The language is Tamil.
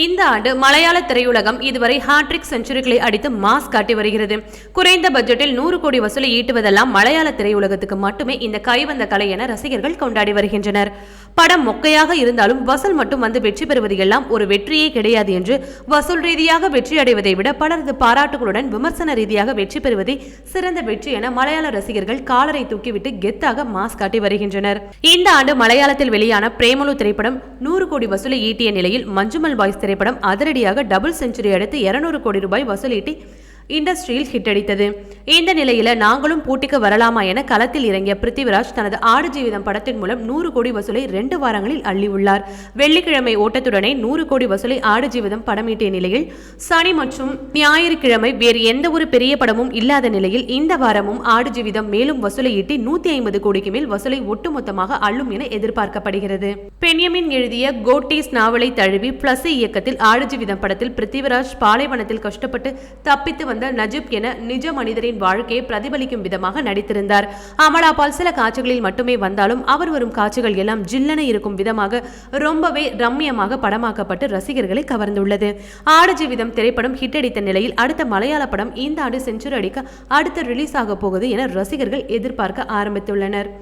இந்த ஆண்டு மலையாள திரையுலகம் இதுவரை ஹாட்ரிக் செஞ்சுரிகளை அடித்து மாஸ் காட்டி வருகிறது. குறைந்த பட்ஜெட்டில் நூறு கோடி வசூலை ஈட்டுவதெல்லாம் மலையாள திரையுலகத்துக்கு மட்டுமே இந்த கைவந்த கலை என ரசிகர்கள் கொண்டாடி வருகின்றனர். படம் மொக்கையாக இருந்தாலும் வசூல் மட்டும் வந்து வெற்றி பெறுவது எல்லாம் ஒரு வெற்றியே கிடையாது என்று வசூல் ரீதியாக வெற்றி அடைவதை விட பலரது பாராட்டுகளுடன் விமர்சன ரீதியாக வெற்றி பெறுவதே சிறந்த வெற்றி என மலையாள ரசிகர்கள் காலரை தூக்கிவிட்டு கெத்தாக மாஸ் காட்டி வருகின்றனர். இந்த ஆண்டு மலையாளத்தில் வெளியான பிரேமலு திரைப்படம் நூறு கோடி வசூலை ஈட்டிய நிலையில் மஞ்சுமல் பாய்ஸ் திரைப்படம் அதிரடியாக டபுள் செஞ்சுரி அடுத்து இருநூறு கோடி ரூபாய் வசூலீட்டி இண்டஸ்ட்ரியில் ஹிட் அடித்தது. இந்த நிலையில நாங்களும் போட்டிக்கு வரலாமா என களத்தில் இறங்கிய பிருத்திவிராஜ் தனது ஆடு ஜீவிதம் படத்தின் மூலம் நூறு கோடி வசூலை ரெண்டு வாரங்களில் அள்ளியுள்ளார். வெள்ளிக்கிழமை ஓட்டத்துடனே நூறு கோடி வசூலை ஆடு ஜீவிதம் படமீட்டிய நிலையில் சனி மற்றும் ஞாயிற்றுக்கிழமை வேறு எந்த ஒரு பெரிய படமும் இல்லாத நிலையில் இந்த வாரமும் ஆடு ஜீவிதம் மேலும் வசூலை ஈட்டி நூத்தி ஐம்பது கோடிக்கு மேல் வசூலை ஒட்டுமொத்தமாக அள்ளும் என எதிர்பார்க்கப்படுகிறது. பென்யமின் எழுதிய கோட்டீஸ் நாவலை தழுவி பிளஸ் இயக்கத்தில் ஆடு ஜீவிதம் படத்தில் பிருத்திவிராஜ் பாலைவனத்தில் கஷ்டப்பட்டு தப்பித்து வந்த நஜிப் என நிஜ மனிதரின் வாழ்க்கையை பிரதிபலிக்கும் விதமாக நடித்திருந்தார். அமலாபால் சில காட்சிகளில் மட்டுமே வந்தாலும் அவர் வரும் காட்சிகள் எல்லாம் ஜில்லென இருக்கும் விதமாக ரொம்பவே ரம்மியமாக படமாக்கப்பட்டு ரசிகர்களை கவர்ந்துள்ளது. ஆடு ஜீவிதம் திரைப்படம் ஹிட் அடித்த நிலையில் அடுத்த மலையாள படம் இந்த ஆண்டு செஞ்சுரி அடிக்க அடுத்து ரிலீஸ் ஆக போகுது என ரசிகர்கள் எதிர்பார்க்க ஆரம்பித்துள்ளனர்.